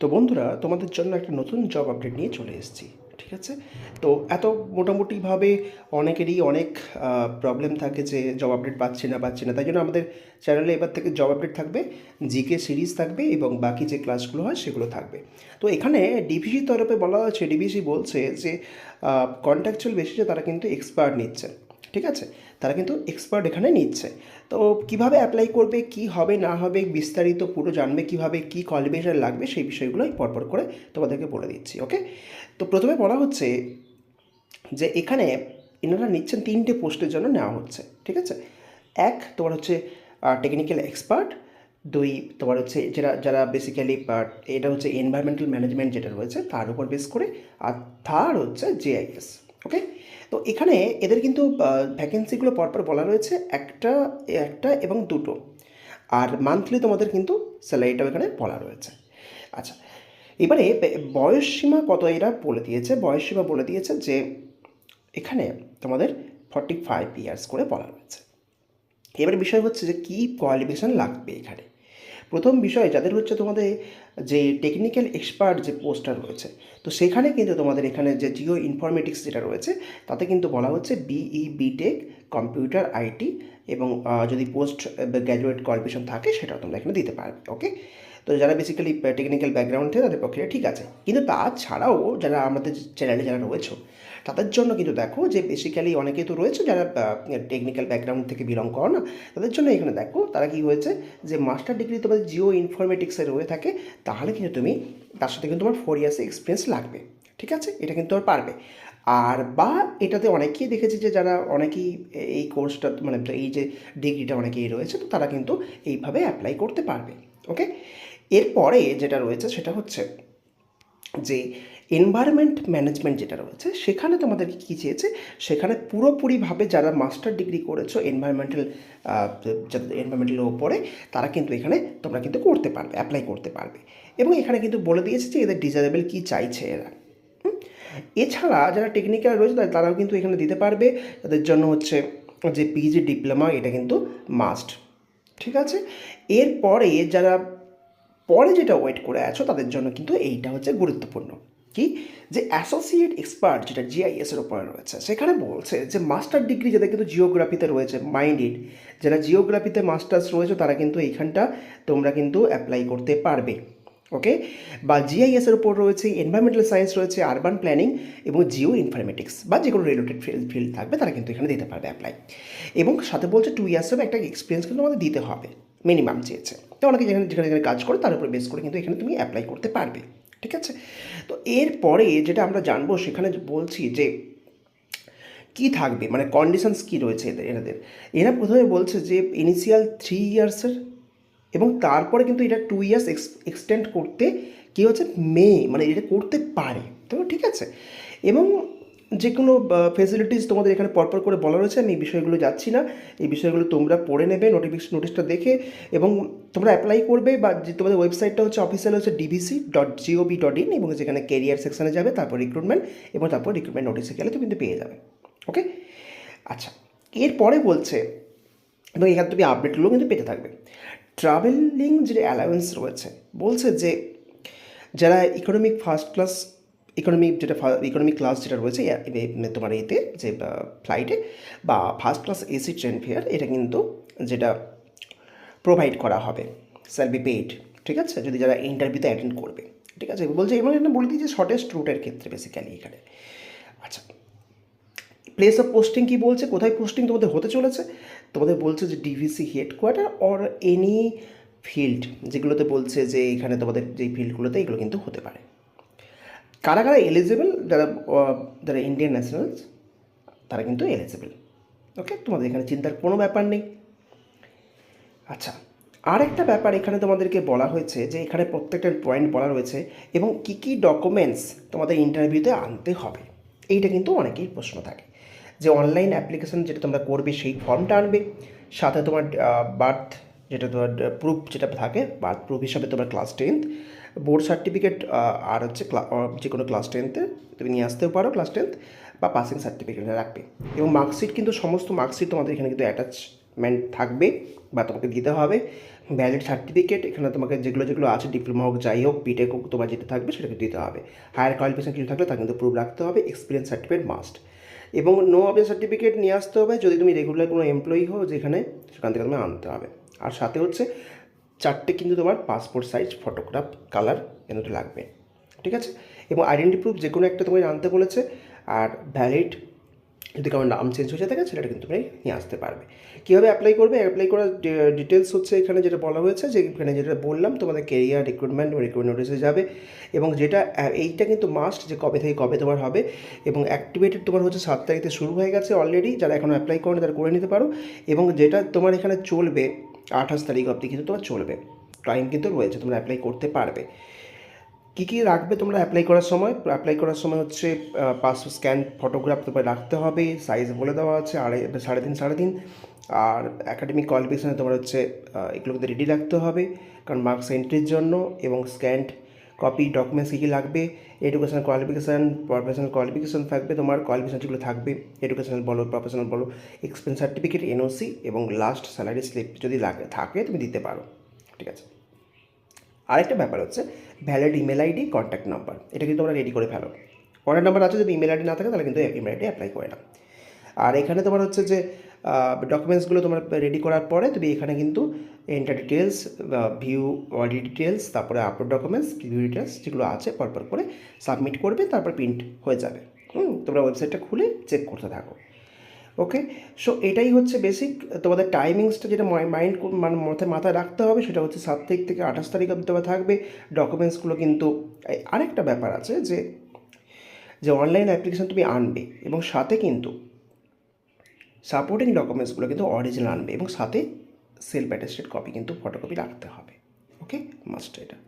তো বন্ধুরা, তোমাদের জন্য একটা নতুন জব আপডেট নিয়ে চলে এসেছি, ঠিক আছে? তো এত মোটামুটিভাবে অনেকেরই অনেক প্রবলেম থাকে যে জব আপডেট পাচ্ছি না পাচ্ছি না। তাই জন্য আমাদের চ্যানেলে এবার থেকে জব আপডেট থাকবে জিকে সিরিজ থাকবে এবং বাকি যে ক্লাসগুলো হয় সেগুলো থাকবে। তো এখানে ডিভিসির তরফে বলা হচ্ছে ডিভিসি বলছে যে কন্ট্রাকচুয়াল বেসিসে তারা কিন্তু এক্সপার্ট নিচ্ছে। ঠিক আছে? তারা কিন্তু এক্সপার্ট এখানে নিচ্ছে। তো কীভাবে অ্যাপ্লাই করবে, কি হবে, না হবে, বিস্তারিত পুরো জানবে কীভাবে, কি কোয়ালিফিকেশন লাগবে, সেই বিষয়গুলো বিষয়গুলোই পরপর করে তোমাদেরকে বলে দিচ্ছি ওকে তো প্রথমে বলা হচ্ছে যে এখানে এনারা নিচ্ছেন তিনটে পোস্টের জন্য নেওয়া হচ্ছে, ঠিক আছে? এক, তোমার হচ্ছে টেকনিক্যাল এক্সপার্ট দুই, তোমার হচ্ছে যারা যারা বেসিক্যালি এটা হচ্ছে এনভায়রনমেন্টাল ম্যানেজমেন্ট যেটা রয়েছে, তার উপর বেস করে। আর থার্ড হচ্ছে জেআইএস ওকে? তো এখানে এদের কিন্তু ভ্যাকেন্সিগুলো পরপর বলা রয়েছে একটা একটা এবং দুটো। আর মান্থলি তোমাদের কিন্তু স্যালারিটাও এখানে বলা রয়েছে। আচ্ছা এবারে বয়স সীমা কত এরা বলে দিয়েছে? বয়স সীমা বলে দিয়েছে যে, এখানে তোমাদের ফর্টি ফাইভ ইয়ার্স করে বলা রয়েছে। এবারে বিষয় হচ্ছে যে, কী কোয়ালিফিকেশান লাগবে এখানে? প্রথম বিষয় যাদের হচ্ছে তোমাদের যে টেকনিক্যাল এক্সপার্ট যে পোস্টটা রয়েছে, তো সেখানে কিন্তু তোমাদের এখানে যে জিও ইনফরমেটিক্স যেটা রয়েছে, তাতে কিন্তু বলা হচ্ছে বিই বিটেক কম্পিউটার আইটি এবং যদি পোস্ট গ্র্যাজুয়েট কোয়ালিফিকেশন থাকে, সেটাও তোমরা এখানে দিতে পারবে ওকে তো যারা বেসিক্যালি টেকনিক্যাল ব্যাকগ্রাউন্ড থেকে তাদের পক্ষে ঠিক আছে। কিন্তু তাছাড়াও যারা আমাদের চ্যানেলে যারা রয়েছে, তাদের জন্য কিন্তু দেখো যে বেসিক্যালি অনেকেই তো রয়েছে যারা টেকনিক্যাল ব্যাকগ্রাউন্ড থেকে বিলং করো না, তাদের জন্য এখানে দেখো তারা কি হয়েছে যে মাস্টার ডিগ্রি তোমাদের জিও ইনফরমেটিক্সে রয়ে থাকে, তাহলে কিন্তু তুমি, তার সাথে কিন্তু তোমার ফোর ইয়ার্সের এক্সপিরিয়েন্স লাগবে, ঠিক আছে? এটা কিন্তু আর পারবে। আর বা এটাতে অনেকেই দেখেছি যে যারা অনেকেই এই কোর্সটা মানে এই যে ডিগ্রিটা অনেকেই রয়েছে, তো তারা কিন্তু এইভাবে অ্যাপ্লাই করতে পারবে ওকে এরপরে যেটা রয়েছে সেটা হচ্ছে যে এনভায়রনমেন্ট ম্যানেজমেন্ট যেটা রয়েছে, সেখানে তোমাদেরকে কী চেয়েছে? সেখানে পুরোপুরিভাবে যারা মাস্টার ডিগ্রি করেছ এনভায়রনমেন্টাল যাদের এনভায়রনমেন্টালের ওপরে, তারা কিন্তু এখানে তোমরা কিন্তু করতে পারবে অ্যাপ্লাই করতে পারবে। এবং এখানে কিন্তু বলে দিয়েছে যে এদের ডিজারেবল কী চাইছে এরা? এছাড়া যারা টেকনিক্যাল রয়েছে তারা- তারাও কিন্তু এখানে দিতে পারবে। তাদের জন্য হচ্ছে যে পিজি ডিপ্লোমা এটা কিন্তু মাস্ট ঠিক আছে? এরপরে যারা পরে যেটা ওয়েট করে আছো, তাদের জন্য কিন্তু এইটা হচ্ছে গুরুত্বপূর্ণ। কি? যে অ্যাসোসিয়েট এক্সপার্ট যেটা জিআইএস এর উপরে রয়েছে, সেখানে বলছে যে মাস্টার ডিগ্রি যাদের কিন্তু জিওগ্রাফিতে রয়েছে মাইন্ডেড যারা জিওগ্রাফিতে মাস্টার্স রয়েছে, তারা কিন্তু এইখানটা তোমরা কিন্তু অ্যাপ্লাই করতে পারবে। ওকে? বা জিআইএস এর উপর রয়েছে এনভায়রনমেন্টাল সায়েন্স রয়েছে আরবান প্ল্যানিং এবং জিও ইনফরমেটিক্স বা যে কোনো রিলেটেড ফিল্ড ফিল্ড থাকবে, তারা কিন্তু এখানে দিতে পারবে অ্যাপ্লাই এবং সাথে বলছে টু ইয়ার্সের একটা এক্সপিরিয়েন্স কিন্তু আমাদের দিতে হবে মিনিমাম চেয়েছে। তো অনেকে যেখানে যেখানে যেখানে কাজ করে, তার উপর বেস করে কিন্তু এখানে তুমি অ্যাপ্লাই করতে পারবে, ঠিক আছে? তো এরপরে যেটা আমরা জানব, সেখানে বলছি যে কি থাকবে মানে কন্ডিশনস কী রয়েছে এদের, এনাদের? এরা প্রথমে বলছে যে ইনিশিয়াল থ্রি ইয়ার্সের এবং তারপরে কিন্তু এটা টু ইয়ার্স এক্সটেন্ড করতে কী হচ্ছে মে মানে এটা করতে পারে। তো ঠিক আছে। এবং যে কোনো ফেসিলিটিস তোমাদের এখানে পরপর করে বলা রয়েছে, আমি এই বিষয়গুলো যাচ্ছি না। এই বিষয়গুলো তোমরা পড়ে নেবে নোটিফিকেশন নোটিশটা দেখে। এবং তোমরা অ্যাপ্লাই করবে বা যে তোমাদের ওয়েবসাইটটা হচ্ছে অফিসিয়াল হচ্ছে DVC dot GOV dot in এবং যেখানে কেরিয়ার সেকশনে যাবে, তারপর রিক্রুটমেন্ট এবং তারপর রিক্রুটমেন্ট নোটিশে গেলে তুমি কিন্তু পেয়ে যাবে। ওকে আচ্ছা এরপরে বলছে, এবং এখানে তুমি আপডেটগুলো কিন্তু পেতে থাকবে। ট্রাভেলিং যে অ্যালাউয়েন্স রয়েছে, বলছে যে যারা ইকোনমিক ফার্স্ট ক্লাস ইকোনমিক যেটা ইকোনমিক ক্লাস যেটা রয়েছে তোমার এতে, যে ফ্লাইটে বা first class AC train fare এটা কিন্তু যেটা প্রোভাইড করা হবে স্যাল বি পেইড ঠিক আছে? যদি যারা ইন্টারভিউতে অ্যাটেন্ড করবে, ঠিক আছে? বলছে এবং এটা বলে দিই যে শর্টেস্ট রুটের ক্ষেত্রে বেসিক্যালি এখানে। আচ্ছা প্লেস অফ পোস্টিং কী বলছে? কোথায় পোস্টিং তোমাদের হতে চলেছে? তোমাদের বলছে যে DVC headquarter or any field যেগুলোতে বলছে যে এখানে তোমাদের যে ফিল্ডগুলোতে এগুলো কিন্তু হতে পারে। কারা কারা এলিজিবল যারা যারা ইন্ডিয়ান ন্যাশনালস তারা কিন্তু এলিজিবল ওকে তোমাদের এখানে চিন্তার কোনো ব্যাপার নেই। আচ্ছা আর একটা ব্যাপার এখানে তোমাদেরকে বলা হয়েছে যে এখানে প্রত্যেকটা পয়েন্ট বলা রয়েছে এবং কী কী ডকুমেন্টস তোমাদের ইন্টারভিউতে আনতে হবে। এইটা কিন্তু অনেকেই প্রশ্ন থাকে। যে অনলাইন অ্যাপ্লিকেশন যেটা তোমরা করবে সেই ফর্মটা আনবে। সাথে তোমার বার্থ যেটা তোমার প্রুফ যেটা থাকে বার্থ প্রুফ হিসাবে তোমার ক্লাস টেন্থ বোর্ড সার্টিফিকেট আর হচ্ছে যে কোনো ক্লাস টেন্থে তুমি নিয়ে আসতেও পারো ক্লাস টেন্থ বা পাসিং সার্টিফিকেট রাখবে। এবং মার্কশিট কিন্তু সমস্ত মার্কশিট তোমাদের এখানে কিন্তু অ্যাটাচমেন্ট থাকবে, বা তোমাকে দিতে হবে। ভ্যালিড সার্টিফিকেট এখানে তোমাকে যেগুলো যেগুলো আছে ডিপ্লোমা হোক, যাই হোক বিটেক হোক, তোমার যেটা থাকবে সেটাকে দিতে হবে। হায়ার কোয়ালিফিকেশন কিছু থাকলে তা কিন্তু প্রুফ রাখতে হবে এক্সপিরিয়েন্স সার্টিফিকেট মাস্ট এবং নো অবজেক্ট সার্টিফিকেট নিয়ে আসতে হবে যদি তুমি রেগুলার কোনো এমপ্লয়ি হো যেখানে, সেখান থেকে তুমি আনতে হবে। আর সাথে হচ্ছে চারটে কিন্তু তোমার পাসপোর্ট সাইজ ফটোগ্রাফ কালার কিন্তু লাগবে। ঠিক আছে? এবং আইডেন্টি প্রুফ যে কোনো একটা তোমায় আনতে বলেছে। আর ভ্যালিড যদি কারোর নাম চেঞ্জ হয়ে থাকে সেটা কিন্তু তুমি নিয়ে আসতে পারবে। কীভাবে অ্যাপ্লাই করবে? অ্যাপ্লাই করার ডিটেলস হচ্ছে এখানে যেটা বলা হয়েছে, যে এখানে যেটা বললাম, তোমাদের কেরিয়ার রিক্রুটমেন্ট রিক্রুটমেন্ট নোটিসে যাবে এবং যেটা এইটা কিন্তু মাস্ট যে কবে থেকে কবে তোমার হবে এবং অ্যাক্টিভেটেড তোমার হচ্ছে সাত তারিখে শুরু হয়ে গেছে অলরেডি যারা এখন অ্যাপ্লাই করেনি তারা করে নিতে পারো এবং যেটা তোমার এখানে চলবে আঠাশ তারিখ অবধি কিন্তু তোমার চলবে। টাইম কিন্তু রয়েছে, তোমরা অ্যাপ্লাই করতে পারবে। কী কী রাখবে তোমরা অ্যাপ্লাই করার সময়? অ্যাপ্লাই করার সময় হচ্ছে পাসপোর্ট স্ক্যান ফটোগ্রাফ তোমার রাখতে হবে সাইজ বলে দেওয়া আছে, আড়াই, সাড়ে তিন সাড়ে তিন। আর একাডেমিক কোয়ালিফিকেশানে তোমার হচ্ছে এগুলোকে রেডি রাখতে হবে, কারণ মার্কস এন্ট্রির জন্য এবং স্ক্যান্ড কপি ডকুমেন্টস কী কী লাগবে এডুকেশনাল কোয়ালিফিকেশান প্রফেশনাল কোয়ালিফিকেশান থাকবে, তোমার কোয়ালিফিকেশান যেগুলো থাকবে এডুকেশনাল বলো প্রফেশনাল বলো এক্সপেন্স সার্টিফিকেট এনওসি এবং লাস্ট স্যালারি স্লিপ যদি লাগে, থাকে, তুমি দিতে পারো, ঠিক আছে? আরেকটা ব্যাপার হচ্ছে valid email ID contact number এটা কিন্তু তোমরা রেডি করে ফেলো। কন্ট্যাক্ট নাম্বার আছে, যদি ইমেল আইডি না থাকে, তাহলে কিন্তু ইমেল আইডি অ্যাপ্লাই করে নাও। আর এখানে তোমার হচ্ছে যে ডকুমেন্টসগুলো তোমার রেডি করার পরে তুমি এখানে কিন্তু এন্টার ডিটেলস ভিউ অডি ডিটেলস তারপরে আপলোড ডকুমেন্টস ভিউ ডিটেলস যেগুলো আছে, পরপর করে সাবমিট করবে, তারপর প্রিন্ট হয়ে যাবে। হুম, তোমরা ওয়েবসাইটটা খুলে চেক করতে থাকো। ওকে সো এটাই হচ্ছে বেসিক তোমাদের টাইমিংসটা যেটা মাইন্ড মানে মাথায় মাথায় রাখতে হবে, সেটা হচ্ছে সাত তারিখ থেকে আঠাশ তারিখ অব্দি থাকবে। ডকুমেন্টসগুলো কিন্তু আরেকটা ব্যাপার আছে যে যে অনলাইন অ্যাপ্লিকেশন তুমি আনবে, এবং সাথে কিন্তু সাপোর্টিং ডকুমেন্টসগুলো কিন্তু অরিজিনাল আনবে, এবং সাথে সেলফ অ্যাটেস্টেড কপি কিন্তু ফটোকপি রাখতে হবে। ওকে মাস্ট এটা।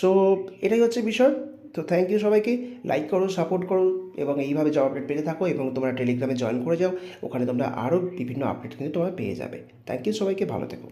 সো এটাই হচ্ছে বিষয়। তো থ্যাংক ইউ সবাইকে। লাইক করো সাপোর্ট করো এবং এইভাবে জব আপডেট পেতে থাকো এবং তোমরা টেলিগ্রামে জয়েন করে যাও। ওখানে তোমরা আরও বিভিন্ন আপডেট কিন্তু তোমরা পেয়ে যাবে। থ্যাংক ইউ সবাইকে, ভালো থেকো।